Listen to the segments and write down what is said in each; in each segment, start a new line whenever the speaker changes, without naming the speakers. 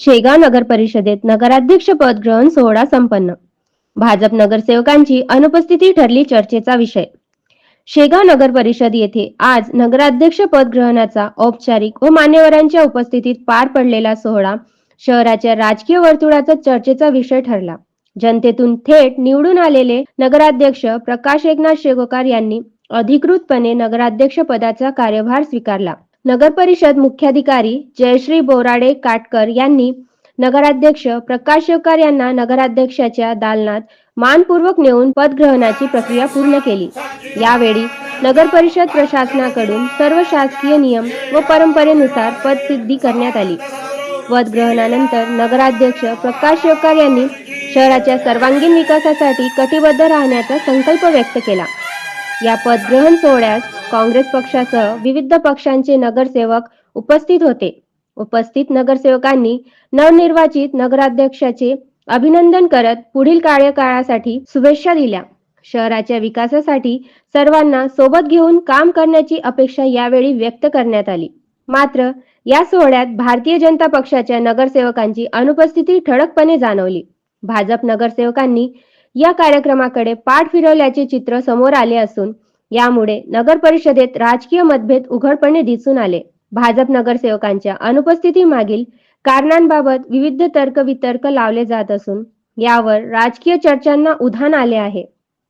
शेगाव नगर परिषदेत नगराध्यक्ष पद ग्रहण सोहळा संपन्न. भाजप नगरसेवकांची अनुपस्थिती ठरली चर्चेचा विषय. शेगाव नगर परिषद येथे आज नगराध्यक्ष पद ग्रहणाचा औपचारिक व मान्यवरांच्या उपस्थितीत पार पडलेला सोहळा शहराच्या राजकीय वर्तुळाचा चर्चेचा विषय ठरला. जनतेतून थेट निवडून आलेले नगराध्यक्ष प्रकाश एकनाथ शेगोकार यांनी अधिकृतपणे नगराध्यक्ष पदाचा कार्यभार स्वीकारला. नगर परिषद मुख्याधिकारी जयश्री बोराडे काटकर यांनी नगराध्यक्ष प्रकाश शेवकर यांना नगराध्यक्षाच्या दालनात मानपूर्वक नेऊन पदग्रहणाची प्रक्रिया पूर्ण केली. यावेळी नगर परिषद प्रशासनाकडून सर्व शासकीय नियम व परंपरेनुसार पदसिद्धी करण्यात आली. पदग्रहणानंतर नगराध्यक्ष प्रकाश शेवकर यांनी शहराच्या सर्वांगीण विकासासाठी कटिबद्ध राहण्याचा संकल्प व्यक्त केला. या पदग्रहण सोहळ्यास काँग्रेस पक्षासह विविध पक्षांचे नगरसेवक उपस्थित होते. उपस्थित नगरसेवकांनी नवनिर्वाचित नगराध्यक्षाचे अभिनंदन करत पुढील कार्यकाळासाठी शुभेच्छा दिल्या. शहराच्या विकासासाठी सर्वांना सोबत घेऊन काम करण्याची अपेक्षा यावेळी व्यक्त करण्यात आली. मात्र या सोहळ्यात भारतीय जनता पक्षाच्या नगरसेवकांची अनुपस्थिती ठळकपणे जाणवली. भाजप नगरसेवकांनी या कार्यक्रमाकडे पाठ फिरवल्याचे चित्र समोर आले असून यामुळे नगर परिषदेत राजकीय मतभेद उघडपणे दिसून आले. भाजप नगरसेवकांच्या अनुपस्थिती मागील कारणांबाबत विविध तर्कवितर्क लावले जात असून यावर राजकीय चर्चांना उधाण आले आहे.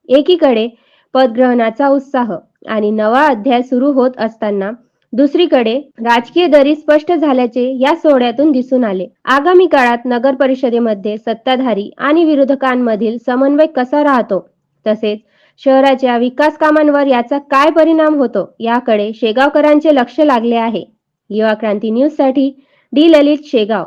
एकीकडे पदग्रहणाचा उत्साह आणि नवा अध्याय सुरू होत असताना दुसरीकडे राजकीय दरी स्पष्ट झाल्याचे या सोहळ्यातून दिसून आले. आगामी काळात नगर परिषदेमध्ये सत्ताधारी आणि विरोधकांमधील समन्वय कसा राहतो? तसेच शहराच्या विकास कामांवर याचा काय परिणाम होतो? याकडे शेगावकरांचे लक्ष लागले आहे. युवा क्रांती न्यूजसाठी डी ललित शेगाव.